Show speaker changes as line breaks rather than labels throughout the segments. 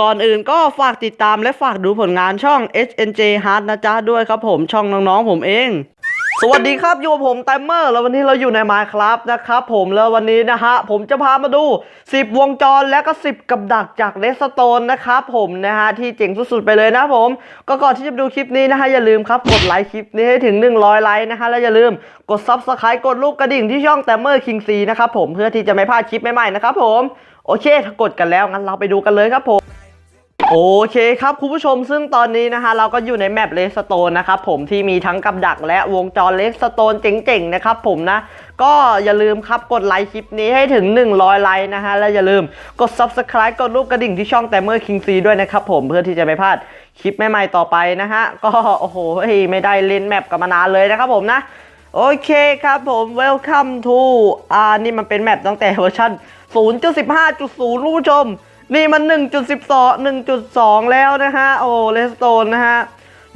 ก่อนอื่นก็ฝากติดตามและฝากดูผลงานช่อง SNJ Hard นะจ๊ะด้วยครับผมช่องน้องๆผมเอง สวัสดีครับอยู่กับผมไตเมอร์แล้ววันนี้เราอยู่ใน Minecraft นะครับผมแล้ววันนี้นะฮะผมจะพามาดู 10 วงจรและก็ 10 กับดักจากเ d สโตนนะครับผมนะฮะที่เจ๋งสุดๆไปเลยนะผม ก็ก่อนที่จะดูคลิปนี้นะฮะอย่าลืมครับกดไลค์คลิปนี้ให้ถึง 100 ไลค์นะฮะแล้วอย่าลืมกด Subscribe กดรูปกระดิ่งที่ช่องไตเมอร์คิงซีนะครับผมเพื่อที่จะไม่พลาดคลิปใหม่ๆนะครับผมโอเคถ้ากดกันแล้วงั้นเราไปดูกันเลยครับผม โอเคครับคุณผู้ชมซึ่งตอนนี้นะคะ เราก็อยู่ในแมปเลสโตนนะครับผมที่มีทั้งกับดักและวงจรเลสโตนเจ๋งๆนะครับผมนะ ก็อย่าลืมครับกดไลค์คลิปนี้ให้ถึง 100 ไลค์นะฮะและอย่าลืมกด Subscribe กดรูปกระดิ่งที่ช่องแต่เมื่อคิงซีด้วยนะครับผมเพื่อที่จะไม่พลาดคลิปใหม่ๆต่อไปนะฮะก็โอ้โหไม่ได้เล่นแมปกันมานานเลยนะครับผมนะโอเคครับผม welcome to อ่านี่มันเป็นแมปตั้งแต่เวอร์ชัน0.15.0คุณผู้ชม นี่มัน 1.12 1.2 แล้วนะฮะ โอ้เลสโตนนะฮะ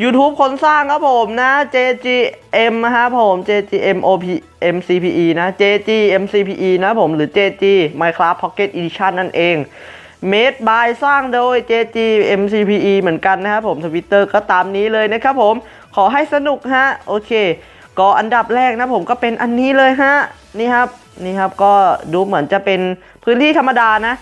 YouTube คนสร้างครับผมนะ JGM นะฮะผม JGM OP MCPE นะ JG MCPE นะผมหรือ JG Minecraft Pocket Edition นั่นเอง Made by สร้างโดย JG MCPE เหมือนกันนะครับผมทวิตเตอร์ก็ตามนี้เลยนะครับผม ขอให้สนุกฮะ โอเค ก็อันดับแรกนะผมก็เป็นอันนี้เลยฮะ นี่ครับ นี่ครับก็ดูเหมือนจะเป็นพื้นที่ธรรมดานะ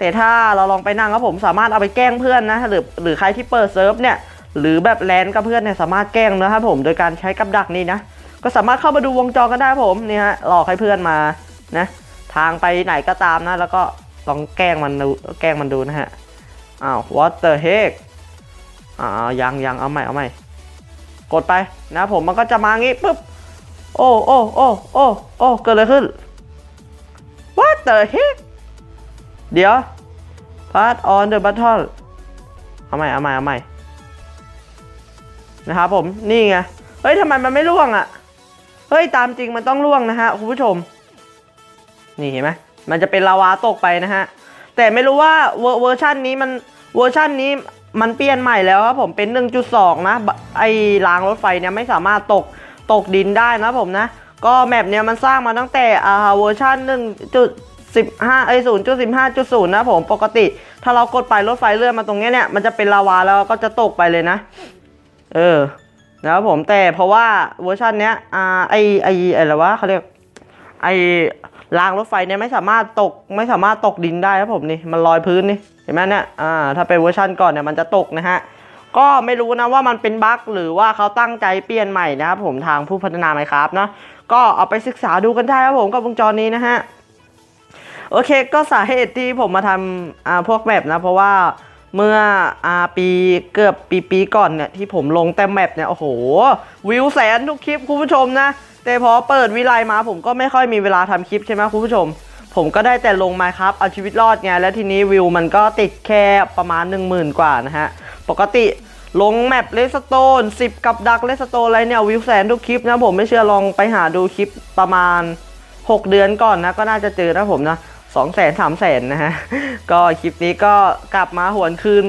แต่ถ้าเราลองไปนั่งครับผมสามารถเอาไปแกล้งเพื่อนนะหรือหรือใครที่เปิดเซิร์ฟเนี่ยหรือแบบแลนกับเพื่อนเนี่ยสามารถแกล้งนะครับผมโดยการใช้กับดักนี้นะก็สามารถเข้ามาดูวงจรกันได้ผมนี่ฮะหลอกให้เพื่อนมานะทางไปไหนก็ตามนะ แล้วก็ลองแกล้งมันดูแกล้งมันดูนะฮะอ้าว what the heck อ้าวยังยังเอาใหม่เอาใหม่กดไปนะผมมันก็จะมางี้ปุ๊บโอ้โอ้โอ้โอ้โอ้เกิดอะไรขึ้น what the heck เดี๋ยว part on the battle เอาใหม่เอาใหม่เอาใหม่นะครับผมนี่ไง เฮ้ยทำไมมันไม่ล่วงอะ่ะ เฮ้ยตามจริงมันต้องล่วงนะฮะคุณผู้ชม นี่เห็นไหมมันจะเป็นลาวาตกไปนะฮะ แต่ไม่รู้ว่าเวอร์ชันนี้มันเวอร์ชันนี้มันเปลี่ยนใหม่แล้วครับผมเป็น 1.2 นะ ไอ้รางรถไฟเนี่ยไม่สามารถตกตกดินได้นะผมนะ ก็แมปเนี่ยมันสร้างมาตั้งแต่อ่าเวอร์ชัน 1.15ไอ้0.15.0 นะผมปกติ ถ้าเรากดไปรถไฟเลื่อนมาตรงนี้เนี่ยมันจะเป็นลาวาแล้วก็จะตกไปเลยนะ เออนะครับผมแต่เพราะว่าเวอร์ชันเนี้ยอ่าไอไออะไรวะเขาเรียกไอรางรถไฟเนี่ยไม่สามารถตกไม่สามารถตกดินได้ครับผมนี่มันลอยพื้นนี่เห็นไหมเนี่ยอ่าถ้าเป็นเวอร์ชันก่อนเนี่ยมันจะตกนะฮะก็ไม่รู้นะว่ามันเป็นบั๊กหรือว่าเขาตั้งใจเปลี่ยนใหม่นะครับผมทางผู้พัฒนาไหมครับเนาะก็เอาไปศึกษาดูกันได้ครับผมกับวงจรนี้นะฮะ โอเค ก็สาเหตุที่ผมมาทำอ่าพวกแมปนะ เพราะว่าเมื่ออาปีเกือบปีปีก่อนเนี่ยที่ผมลงแต่แมปเนี่ยโอ้โห วิวแสนทุกคลิปคุณผู้ชมนะ แต่พอเปิดวิไลมาผมก็ไม่ค่อยมีเวลาทำคลิปใช่ไหมคุณผู้ชม ผมก็ได้แต่ลงมาครับเอาชีวิตรอดไงแล้วทีนี้วิวมันก็ติดแค่ประมาณ 1 0,000 กว่านะฮะ ปกติลงแมปเลสโตน10 กับดักเลสโตนอะไรเนี่ยวิวแสนทุกคลิปนะผมไม่เชื่อลองไปหาดูคลิปประมาณ 6 เดือนก่อนนะก็น่าจะเจอนะผมนะ สองแสนสามแสนนะฮะ ก็คลิปนี้ก็กลับมาหวนคืน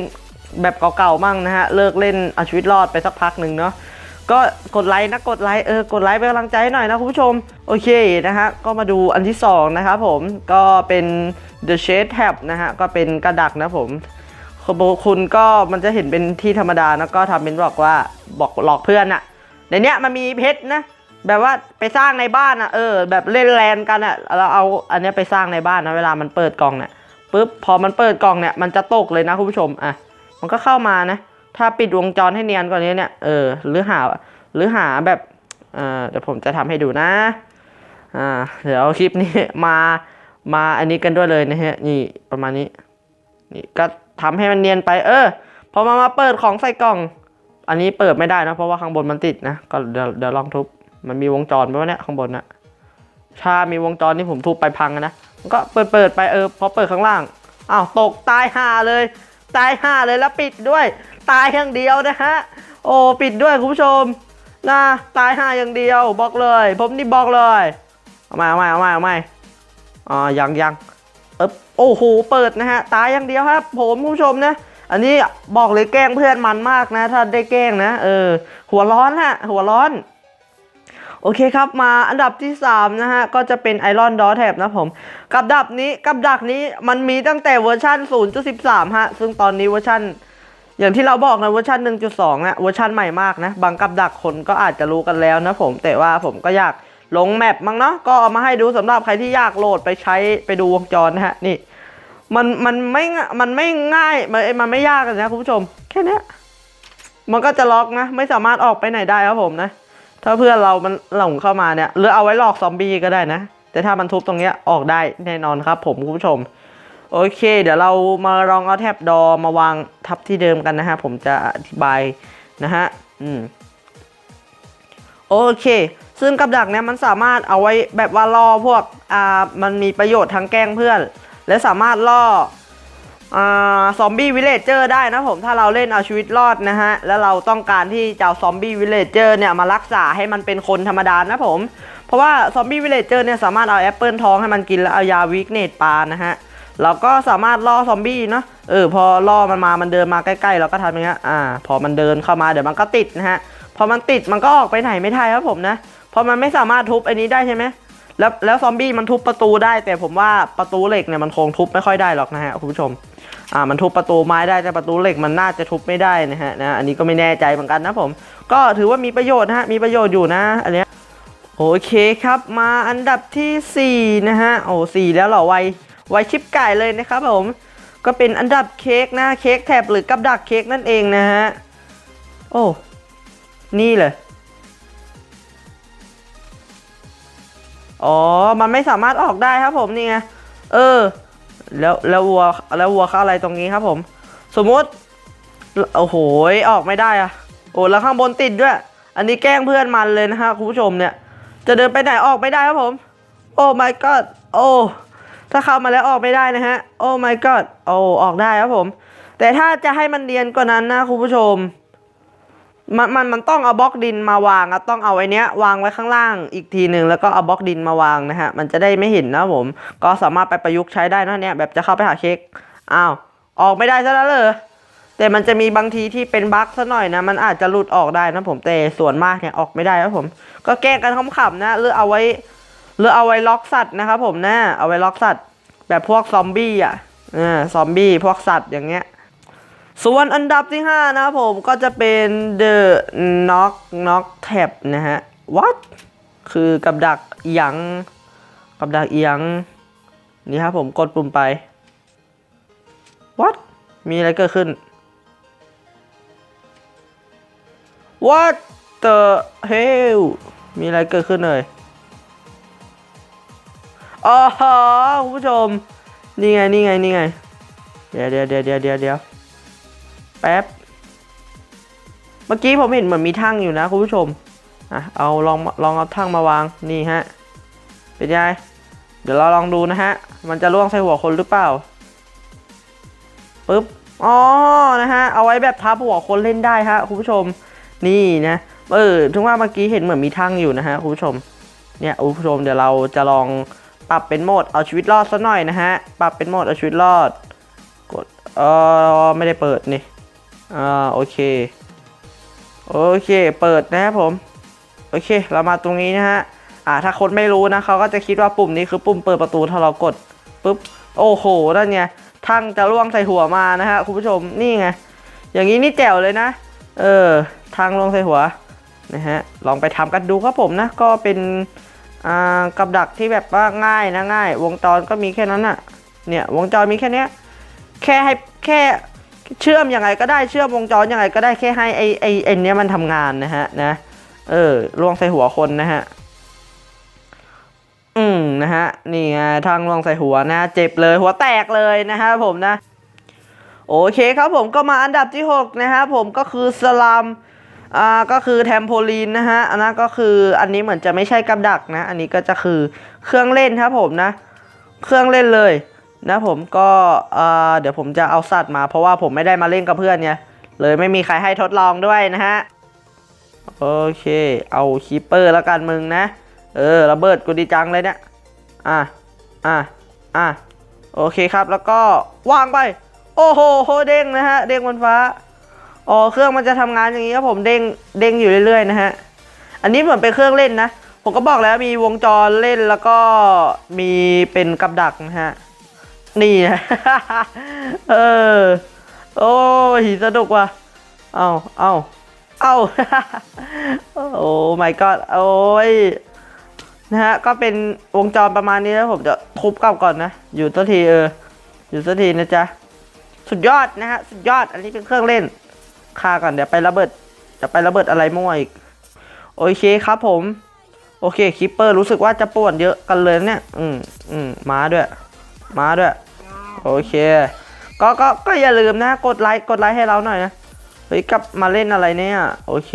แบบเก่าๆมั่งนะฮะ เลิกเล่นเอาชีวิตรอดไปสักพักหนึ่งเนาะก็กดไลค์นะกดไลค์เออกดไลค์เป็นกำลังใจให้หน่อยนะคุณผู้ชม โอเคนะฮะ ก็มาดูอันที่ 2 นะครับผมก็เป็น The Shade Tab นะฮะ ก็เป็นกระดักนะผมคุณก็มันจะเห็นเป็นที่ธรรมดานะก็ทำเป็นบอกว่าบอกหลอกเพื่อนอะในเนี้ยมันมีเพชรนะ แบบว่าไปสร้างในบ้านอะเออ แบบเล่นแลนกันอะเราเอาอันนี้ไปสร้างในบ้านนะเวลามันเปิดกล่องเนี่ยปุ๊บพอมันเปิดกล่องเนี่ยมันจะตกเลยนะคุณผู้ชมอะมันก็เข้ามานะ ถ้าปิดวงจรให้เนียนกว่านี้เนี่ยเออหรือหาหรือหาแบบเอ่อเดี๋ยวผมจะทำให้ดูนะอ่าเดี๋ยวคลิปนี้มามาอันนี้กันด้วยเลยนะฮะนี่ประมาณนี้นี่ก็ทำให้มันเนียนไป เออพอมามาเปิดของใส่กล่อง อันนี้เปิดไม่ได้นะเพราะว่าข้างบนมันติดนะก็เดี๋ยวเดี๋ยวลองทุบ มันมีวงจรไหมวะเนี่ยข้างบนนะถ้ามีวงจรนี่ผมทุบไปพังนะมันก็เปิดเปิดไปเออพอเปิดข้างล่างอ้าวตกตายห่าเลย ตายห่าเลยแล้วปิดด้วย ตายอย่างเดียวนะฮะโอ้ปิดด้วยคุณผู้ชมนะตายห่าอย่างเดียวบอกเลย ผมนี่บอกเลยเอาใหม่เอาใหม่เอาใหม่เอาใหม่อ่ายังยังเออโอ้โหเปิดนะฮะตายอย่างเดียวครับผมคุณผู้ชมนะอันนี้บอกเลยแกล้งเพื่อนมันมากนะ ถ้าได้แกล้งนะเออหัวร้อนฮะหัวร้อน โอเคครับมาอันดับที่ 3 นะฮะ ก็จะเป็น Iron Door Tab นะผม กับดักนี้กับดักนี้มันมีตั้งแต่เวอร์ชัน0.13 ฮะ ซึ่งตอนนี้เวอร์ชันอย่างที่เราบอกนะเวอร์ชัน1.2นะเวอร์ชันใหม่มากนะ บางกับดักคนก็อาจจะรู้กันแล้วนะผม แต่ว่าผมก็อยากลงแมปมั้งเนาะก็เอามาให้ดูสำหรับใครที่อยากโหลดไปใช้ไปดูวงจรนะฮะนี่มันมันไม่ มันไม่ง่าย มันมันไม่ยากนะคุณผู้ชม แค่นี้มันก็จะล็อกนะ ไม่สามารถออกไปไหนได้ครับผมนะ ถ้าเพื่อนเรามันหลงเข้ามาเนี่ยหรือเอาไว้หลอกซอมบี้ก็ได้นะ แต่ถ้ามันทุบตรงเนี้ยออกได้แน่นอนครับ ผมคุณผู้ชม โอเค เดี๋ยวเรามาลองเอาแท็บดอมาวางทับที่เดิมกันนะฮะ ผมจะอธิบายนะฮะ อืม โอเค ซึ่งกับดักเนี่ยมันสามารถเอาไว้แบบว่าล่อพวก อ่า มันมีประโยชน์ทั้งแกล้งเพื่อน และสามารถล่อ ซอมบี้วิลเลจเจอร์ได้นะผมถ้าเราเล่นเอาชีวิตรอดนะฮะ แล้วเราต้องการที่จะซอมบี้วิลเลจเจอร์เนี่ยมารักษาให้มันเป็นคนธรรมดานะผม เพราะว่าซอมบี้วิลเลจเจอร์เนี่ยสามารถเอาแอปเปิลทองให้มันกินแล้วเอายาวิกเนตปานะฮะเราก็สามารถล่อซอมบี้เนาะเออพอล่อมันมามันเดินมาใกล้ๆเราก็ทำอย่างเงี้ยอ่า พอมันเดินเข้ามาเดี๋ยวมันก็ติดนะฮะพอมันติดมันก็ออกไปไหนไม่ได้ครับผมนะพราะมันไม่สามารถทุบไอ้นี้ได้ใช่ไหมแล้วแล้วซอมบี้มันทุบประตูได้ แต่ผมว่าประตูเหล็กเนี่ยมันคงทุบไม่ค่อยได้หรอกนะฮะคุณผู้ชม อ่ามันทุบประตูไม้ได้แต่ประตูเหล็กมันน่าจะทุบไม่ได้นะฮะนะอันนี้ก็ไม่แน่ใจเหมือนกันนะผม ก็ถือว่ามีประโยชน์นะฮะมีประโยชน์อยู่นะอันเนี้ยโอเคครับมาอันดับทีสี่4นะฮะโอ้สี่แล้วเหรอไวไวชิปไก่เลยนะครับผมก็เป็นอันดับเค้กนะเค้กแถบหรือกับดักเค้กนั่นเองนะฮะโอ้นี่เลยอ๋อ มันไม่สามารถออกได้ครับผมนี่ไง เออ แล้วแล้ววัวแล้ววัวเข้าอะไรตรงนี้ครับผม สมมติโอ้โหออกไม่ได้อะโอ้แล้วข้างบนติดด้วย อันนี้แกล้งเพื่อนมันเลยนะฮะคุณผู้ชมเนี่ย จะเดินไปไหนออกไม่ได้ครับผม โอ้ my god โอ้ถ้าเข้ามาแล้วออกไม่ได้นะฮะ โอ้ my god โอ้ออกได้ครับผม แต่ถ้าจะให้มันเรียนกว่านั้นนะคุณผู้ชม มันมันมันต้องเอาบล็อกดินมาวางอะต้องเอาไอ้เนี้ยวางไว้ข้างล่างอีกทีหนึ่งแล้วก็เอาบล็อกดินมาวางนะฮะมันจะได้ไม่เห็นนะผม ก็สามารถไปประยุกต์ใช้ได้นะเนี่ยแบบจะเข้าไปหาเค้กอ้าวออกไม่ได้ซะแล้วเลยแต่มันจะมีบางทีที่เป็นบั๊กซะหน่อยนะ มันอาจจะหลุดออกได้นะผมแต่ส่วนมากเนี่ยออกไม่ได้ครับผม ก็แก้กันขำๆนะหรือเอาไว้หรือเอาไว้ล็อกสัตว์นะครับผมนะเอาไว้ล็อกสัตว์แบบพวกซอมบี้อะอ่าซอมบี้พวกสัตว์อย่างเงี้ย ส่วนอันดับที่ 5 นะครับผมก็จะเป็น The Knock Knock Tab นะฮะ What คือกับดักยังกับดักอียังนี่ครับผมกดปุ่มไป What มีอะไรเกิดขึ้น What the hell มีอะไรเกิดขึ้นเลยอ๋อคุณผู้ชม นี่ไง นี่ไง นี่ไง เดี๋ยวเดี๋ยวเดี๋ยวเดี๋ยวเดี๋ยว แป๊บ เมื่อกี้ผมเห็นเหมือนมีทั่งอยู่นะคุณผู้ชม อะ เอาลองลองเอาทั่งมาวางนี่ฮะ เป็นไง เดี๋ยวเราลองดูนะฮะ มันจะล่วงใส่หัวคนหรือเปล่า ปึ๊บ อ๋อ นะฮะ เอาไว้แบบทับหัวคนเล่นได้ฮะคุณผู้ชม นี่นะ เออ ถึงว่าเมื่อกี้เห็นเหมือนมีทั่งอยู่นะฮะคุณผู้ชม เนี่ยคุณผู้ชมเดี๋ยวเราจะลองปรับเป็นโหมดเอาชีวิตรอดสักหน่อยนะฮะ ปรับเป็นโหมดเอาชีวิตรอด กด เออไม่ได้เปิดนี่ อ่าโอเค โอเค เปิดนะครับผม โอเค เรามาตรงนี้นะฮะ อ่า ถ้าคนไม่รู้นะเขาก็จะคิดว่าปุ่มนี้คือปุ่มเปิดประตูถ้าเรากดปุ๊บ โอ้โห นั่นไงทั้งจะล่วงใส่หัวมานะฮะคุณผู้ชม นี่ไง อย่างนี้นี่แจ๋วเลยนะ เออ ทางลงใส่หัว นะฮะ ลองไปทำกันดูครับผมนะ ก็เป็น อ่า กับดักที่แบบว่าง่ายนะง่าย วงจรก็มีแค่นั้นน่ะ เนี่ย วงจรมีแค่เนี้ยแค่ให้แค่ เชื่อมยังไงก็ได้เชื่อมวงจรยังไงก็ได้แค่ให้ไอไอไอเนี้ยมันทำงานนะฮะนะเออลวงใส่หัวคนนะฮะอืมนะฮะนี่ไงทางลวงใส่หัวนะเจ็บเลยหัวแตกเลยนะฮะผมนะ โอเคครับผมก็มาอันดับที่ 6 นะฮะผมก็คือสลามอ่าก็คือแทมโพลีนนะฮะอันนั้นก็คืออันนี้เหมือนจะไม่ใช่กับดักนะ อันนี้ก็จะคือเครื่องเล่นครับผมนะ เครื่องเล่นเลย นะผมก็เดี๋ยวผมจะเอาสัตว์มา เพราะว่าผมไม่ได้มาเล่นกับเพื่อนเนี่ยเลยไม่มีใครให้ทดลองด้วยนะฮะโอเค เอาคีปเปอร์แล้วกันมึงนะ เออระเบิดกูดีจังเลยเนี่ยอะอะอะโอเคครับแล้วก็วางไป โอ้โหโหเด้งนะฮะเด้งบนฟ้าอ๋อเครื่องมันจะทำงานอย่างนี้ครับผมเด้งเด้งอยู่เรื่อยๆนะฮะอันนี้เหมือนเป็นเครื่องเล่นนะผมก็บอกแล้วมีวงจรเล่นแล้วก็มีเป็นกับดักนะฮะ นี่นะเออ โอ้ยสนุกว่ะ เอาเอาเอาโอ้ my god โอ้ย นะฮะ ก็เป็นวงจรประมาณนี้แล้วผมจะทุบกลับก่อนนะ อยู่ตัวทีเออ อยู่ตัวทีนะจ๊ะ สุดยอดนะฮะ สุดยอด อันนี้เป็นเครื่องเล่นค่าก่อนเดี๋ยวไประเบิด จะไประเบิดอะไรมั่วอีก โอเคครับผม โอเค คิปเปอร์รู้สึกว่าจะป่วนเยอะกันเลยเนี่ย อืมอืมมาด้วย มาด้วย โอเค ก็ก็ก็อย่าลืมนะ กดไลค์กดไลค์ให้เราหน่อยนะ เฮ้ยกลับมาเล่นอะไรเนี่ย โอเค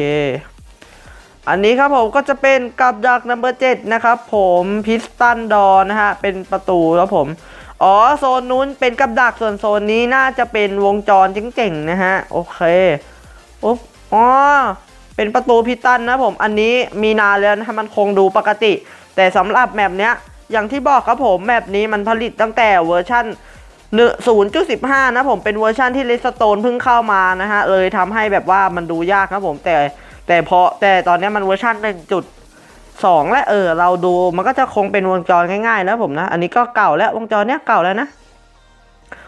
อันนี้ครับผมก็จะเป็นกับดักนัมเบอร์เจ็ดนะครับผมพิสตันดอนะฮะ เป็นประตูครับผม อ๋อ โซนนู้นเป็นกับดักส่วนโซนนี้น่าจะเป็นวงจรเจ๋งๆนะฮะ โอเคอุ๊บอ๋อเป็นประตูพิสตันนะผม อันนี้มีนานแล้วนะฮะมันคงดูปกติ แต่สำหรับแมปเนี้ย อย่างที่บอกครับผมแมปนี้มันผลิตตั้งแต่เวอร์ชัน0.15 นะผมเป็นเวอร์ชันที่เลสโตนเพิ่งเข้ามานะฮะเลยทำให้แบบว่ามันดูยากครับผมแต่แต่พอแต่ตอนนี้มันเวอร์ชัน1.2 และเออเราดูมันก็จะคงเป็นวงจรง่ายๆแล้วผมนะ อันนี้ก็เก่าแล้ววงจรเนี้ยเก่าแล้วนะ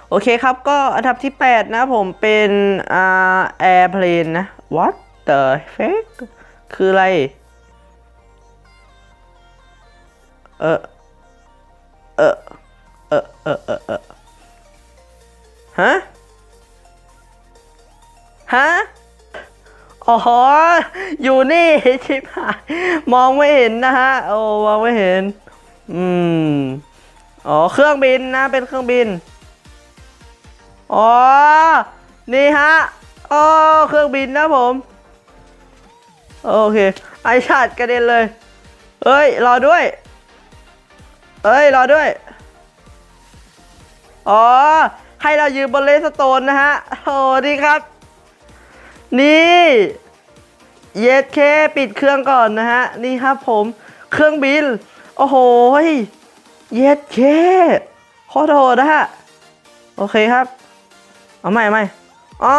โอเคครับก็อันดับที่ 8 นะผมเป็นอ่าแอร์เพลนนะ what the heck คืออะไร เออ เออเออเออเออเออฮะ ฮะ อ๋อ อยู่นี่ชิบหายมองไม่เห็นนะฮะ โอ้ มองไม่เห็น อืม อ๋อ เครื่องบินนะ เป็นเครื่องบิน อ๋อ นี่ฮะ อ๋อ เครื่องบินนะผม โอเค ไอชาดกระเด็นเลย เอ้ย รอด้วย เอ้ย รอด้วย อ๋อ ให้เรายืนบนเลสโตนนะฮะ โอ้ดีครับ นี่ เย็ดเคปิดเครื่องก่อนนะฮะ นี่ครับผม เครื่องบิน โอ้โห เย็ดเคโคตรโหดนะฮะ โอเคครับ เอาใหม่ใหม่อ๋อ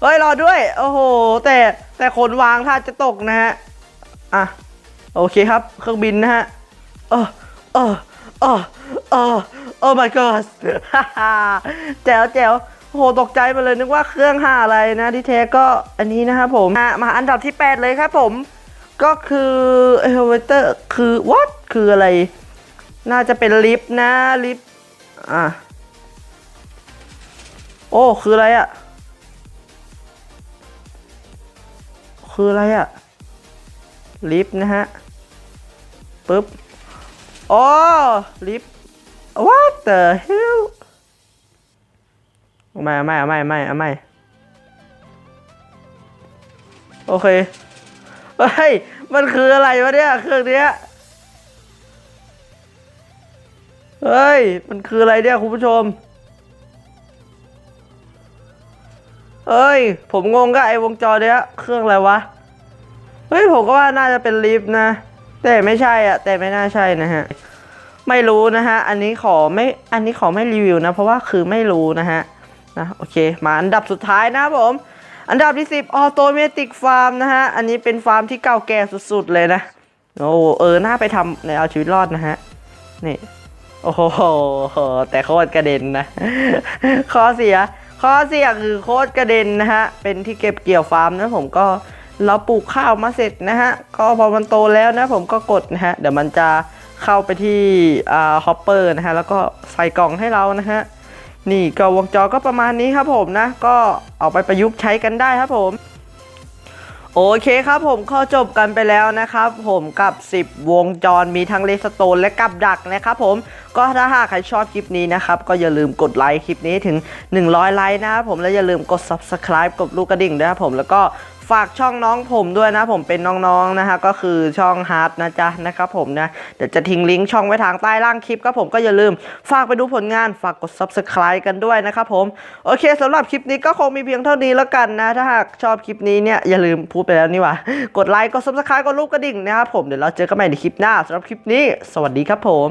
เฮ้ย รอด้วย โอ้โห แต่แต่คนวางถ้าจะตกนะฮะ อะ โอเคครับ เครื่องบินนะฮะ เออ เออ เออเออโอ้ my god แจ๋วแจ๋วโหตกใจไปเลยนึกว่าเครื่องห้าอะไรนะที่แท้ก็อันนี้นะครับผมมาอันดับที่ 8 เลยครับผม ก็คือ elevator คือ what คืออะไร น่าจะเป็นลิฟต์นะลิฟต์อะโอ้คืออะไรอะคืออะไรอะ ลิฟต์นะฮะปึ๊บ อ๋อลิฟต์ what the hell ไม่ไม่ไม่ไม่ไม่โอเคเฮ้ยมันคืออะไรวะเนี่ยเครื่องเนี้ยเฮ้ย มันคืออะไรเนี่ยคุณผู้ชมเอ้ย ผมงงกับไอ้วงจรเนี้ย เครื่องอะไรวะ เฮ้ย ผมก็ว่าน่าจะเป็นลิฟต์นะ แต่ไม่ใช่อะแต่ไม่น่าใช่นะฮะ ไม่รู้นะฮะ อันนี้ขอไม่ อันนี้ขอไม่รีวิวนะ เพราะว่าคือไม่รู้นะฮะ นะ โอเค มาอันดับสุดท้ายนะผม อันดับที่ 10ออโตเมติกฟาร์มนะฮะ อันนี้เป็นฟาร์มที่เก่าแก่สุดๆเลยนะ โอ้เออ น่าไปทำในเอาชีวิตรอดนะฮะ นี่ โอ้โห แต่โคตรกระเด็นนะ ข้อเสีย ข้อเสียคือโคตรกระเด็นนะฮะ เป็นที่เก็บเกี่ยวฟาร์มนะผมก็ เราปลูกข้าวมาเสร็จนะฮะ ก็พอมันโตแล้วนะผมก็กดนะฮะ เดี๋ยวมันจะเข้าไปที่ฮอปเปอร์นะฮะ แล้วก็ใส่กล่องให้เรานะฮะ นี่ก็วงจรก็ประมาณนี้ครับผมนะ ก็เอาไปประยุกต์ใช้กันได้ครับผม โอเคครับผมข้อจบกันไปแล้วนะครับผมกับ 10 วงจรมีทั้งเลสโตนและกับดักนะครับผมก็ถ้าหากใครชอบคลิปนี้นะครับก็อย่าลืมกดไลค์คลิปนี้ถึง 100 ไลค์นะครับผมและอย่าลืมกด subscribe กดลูกกระดิ่งด้วยครับผมแล้วก็ฝากช่องน้องผมด้วยนะผมเป็นน้องๆนะฮะก็คือช่องฮาร์ดนะจ๊ะนะครับผมนะเดี๋ยวจะทิ้งลิงก์ช่องไว้ทางใต้ล่างคลิปครับผมก็อย่าลืมฝากไปดูผลงานฝากกด subscribe กันด้วยนะครับผมโอเคสำหรับคลิปนี้ก็คงมีเพียงเท่านี้แล้วกันนะ ถ้าหากชอบคลิปนี้เนี่ยอย่าลืมพูดไปแล้วนี่หว่ากดไลค์กด subscribe กดลูกกระดิ่งนะครับผมเดี๋ยวเราเจอกันใหม่ในคลิปหน้าสำหรับคลิปนี้ สวัสดีครับผม